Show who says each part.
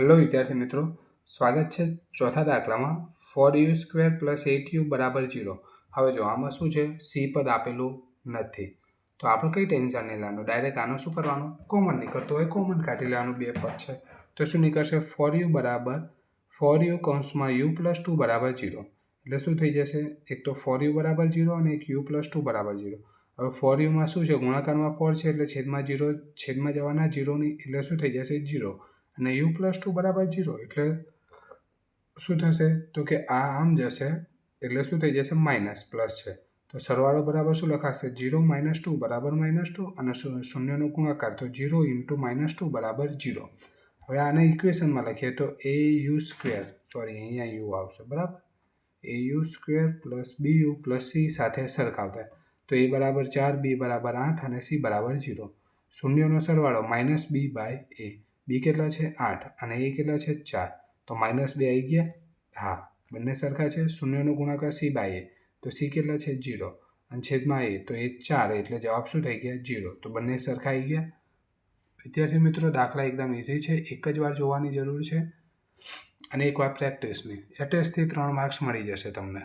Speaker 1: Hello વિદ્યાર્થી મિત્રો, સ્વાગત છે ચોથા દાખલામાં. Four u square plus eight u બરાબર જીરો હવે જો આમાં શું છે? સી પદ આપેલું નથી. તો આપણે કઈ ટેન્શન નહીં લેવાનું. ડાયરેક્ટ આનું શું કરવાનું? કોમન નીકળતો હોય કોમન કાઢી લેવાનું બે પદ છે. તો શું નીકળશે? ફોર યુ બરાબર ફોર યુ કૌંસમાં યુ પ્લસ ટુ બરાબર જીરો એટલે શું થઈ જશે? એક તો ફોર યુ બરાબર જીરો અને એક યુ પ્લસ ટુ બરાબર જીરો હવે ફોર યુમાં શું છે? ગુણાકારમાં ફોર છે એટલે છેદમાં જીરો છેદમાં જવાના જીરોની એટલે શું થઈ જશે? જીરો અને યુ પ્લસ ટુ બરાબર જીરો એટલે શું થશે? તો કે આ આમ જશે, એટલે શું થઈ જશે? માઇનસ પ્લસ છે. તો સરવાળો બરાબર શું લખાશે? જીરો માઇનસ ટુ બરાબર માઇનસ ટુ અને શૂન્યનો ગુણાકાર તો જીરો ઇન્ટુ માઇનસ ટુ બરાબર જીરો. હવે આને ઇક્વેશનમાં લખીએ તો એ યુ સ્ક્વેર, સોરી, અહીંયા યુ આવશે, બરાબર? A u square plus b u plus c સાથે સરખાવતા. તો એ બરાબર ચાર, બી બરાબર આઠ અને સી બરાબર જીરો. શૂન્યનો સરવાળો માઇનસ બી બાય એ. બી કેટલા છે? આઠ. અને એ કેટલા છે? ચાર. તો માઇનસ બે આવી ગયા? હા. બંને સરખા છે? શૂન્યનો ગુણાકાર સી બાય એ. તો સી કેટલા છે? જીરો અને છેદમાં એ. તો એ ચાર. એટલે જવાબ શું થઈ ગયા? જીરો તો બંને સરખા આવી ગયા? વિદ્યાર્થી મિત્રો, દાખલા એકદમ ઇઝી છે. એક જ વાર જોવાની જરૂર છે. અને એક વાર પ્રેક્ટિસની એ ટેસ્ટથી ત્રણ માર્ક્સ મળી જશે તમને.